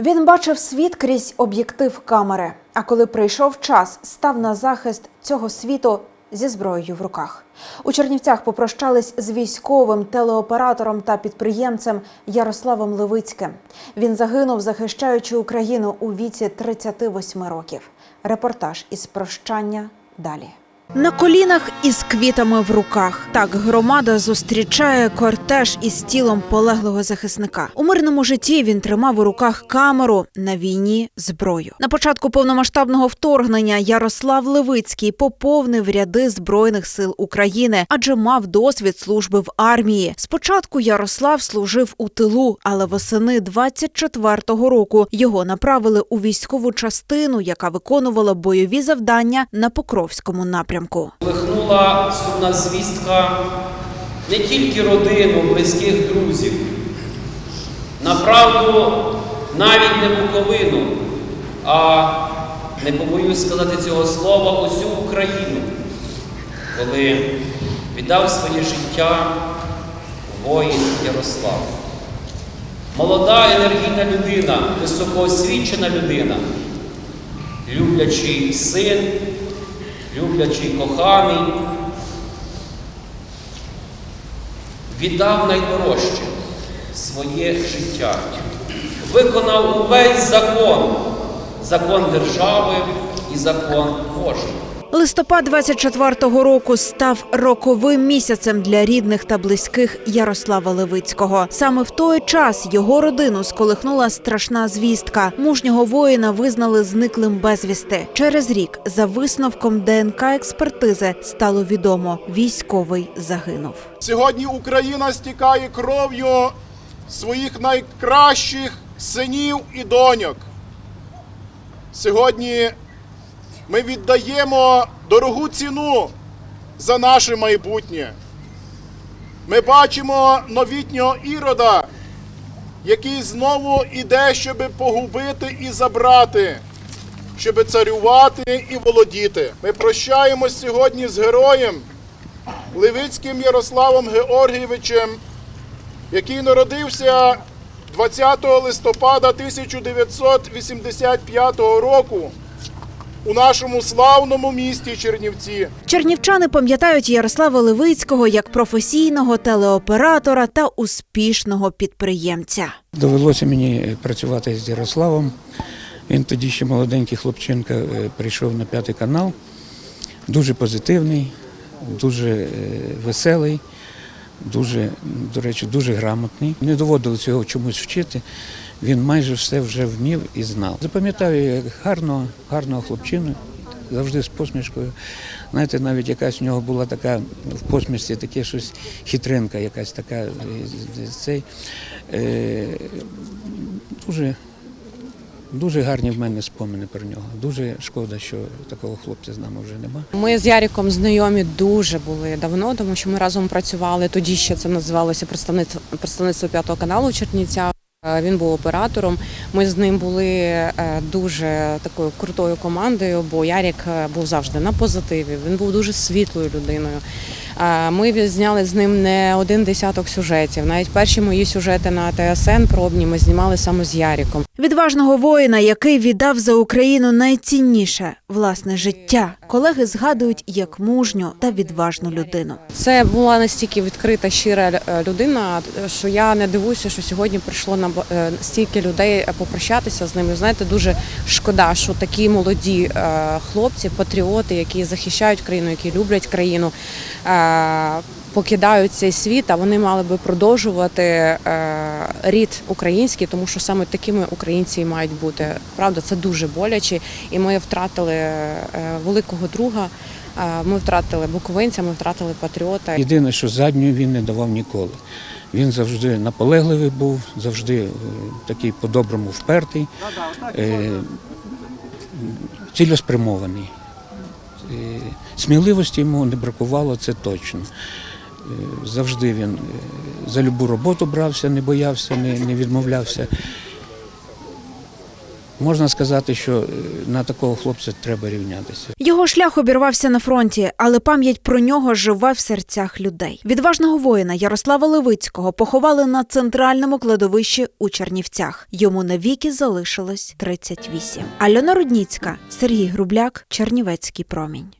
Він бачив світ крізь об'єктив камери. А коли прийшов час, став на захист цього світу зі зброєю в руках. У Чернівцях попрощались з військовим телеоператором та підприємцем Ярославом Левицьким. Він загинув, захищаючи Україну у віці 38 років. Репортаж із прощання далі. На колінах із квітами в руках так громада зустрічає кортеж із тілом полеглого захисника. У мирному житті він тримав у руках камеру на війні зброю. На початку повномасштабного вторгнення Ярослав Левицький поповнив ряди збройних сил України, адже мав досвід служби в армії. Спочатку Ярослав служив у тилу, але восени 24-го року його направили у військову частину, яка виконувала бойові завдання на Покровському напрямку. Лихнула сумна звістка не тільки родину, близьких друзів, направду навіть не Буковину, а не побоюсь сказати цього слова, усю Україну, коли віддав своє життя воїн Ярослав. Молода енергійна людина, високоосвічена людина, люблячий син, люблячий коханий, віддав найдорожче своє життя, виконав увесь закон, закон держави і закон Божий. Листопад 24-го року став роковим місяцем для рідних та близьких Ярослава Левицького. Саме в той час його родину сколихнула страшна звістка. Мужнього воїна визнали зниклим безвісти. Через рік, за висновком ДНК експертизи, стало відомо, військовий загинув. Сьогодні Україна стікає кров'ю своїх найкращих синів і доньок. Сьогодні ми віддаємо дорогу ціну за наше майбутнє. Ми бачимо новітнього ірода, який знову іде, щоб погубити і забрати, щоб царювати і володіти. Ми прощаємось сьогодні з героєм. Левицьким Ярославом Георгійовичем, який народився 20 листопада 1985 року у нашому славному місті Чернівці. Чернівчани пам'ятають Ярослава Левицького як професійного телеоператора та успішного підприємця. Довелося мені працювати з Ярославом. Він тоді ще молоденький хлопчинка е, прийшов на п'ятий канал. Дуже позитивний, дуже е, веселий, дуже, до речі, дуже грамотний. Не доводилося його чомусь вчити. Він майже все вже вмів і знав. Запам'ятаю як гарного, гарного хлопчину, завжди з посмішкою. Знаєте, навіть якась у нього була така в посмішці, таке щось хитринка, якась така цей. Е, дуже, дуже гарні в мене спомини про нього. Дуже шкода, що такого хлопця з нами вже нема. Ми з Яріком знайомі дуже були давно, тому що ми разом працювали. Тоді ще це називалося представництво п'ятого каналу в Чернівцях. Е, Він був оператором. Ми з ним були е, дуже такою крутою командою, бо Ярік е, був завжди на позитиві. Він був дуже світлою людиною. Е, Ми зняли з ним не один десяток сюжетів. Навіть перші мої сюжети на ТСН пробні ми знімали саме з Яріком. Відважного воїна, який віддав за Україну найцінніше власне життя. Колеги згадують як мужню та відважну людину. Це була настільки відкрита, щира е, людина, що я не дивуюся, що сьогодні прийшло на е, стільки людей попрощатися з ними. Знаєте, дуже шкода, що такі молоді хлопці, патріоти, які захищають країну, які люблять країну. Покидають цей світ, а вони мали би продовжувати е, рід український, тому що саме такими українці і мають бути. Правда, це дуже боляче, і ми втратили е, великого друга. е, Ми втратили буковинця, ми втратили патріота. Єдине, що задню він не давав ніколи. Він завжди наполегливий був, завжди е, такий по-доброму впертий, е, цілеспрямований. Сміливості йому не бракувало, це точно. Е, Завжди він е, за любу роботу брався, не боявся, не відмовлявся. Можна сказати, що е, на такого хлопця треба рівнятися. Його шлях обірвався на фронті, але пам'ять про нього живе в серцях людей. Відважного воїна Ярослава Левицького поховали на центральному кладовищі у Чернівцях. Йому навіки залишилось 38. Альона Рудніцька, Сергій Грубляк, Чернівецький промінь.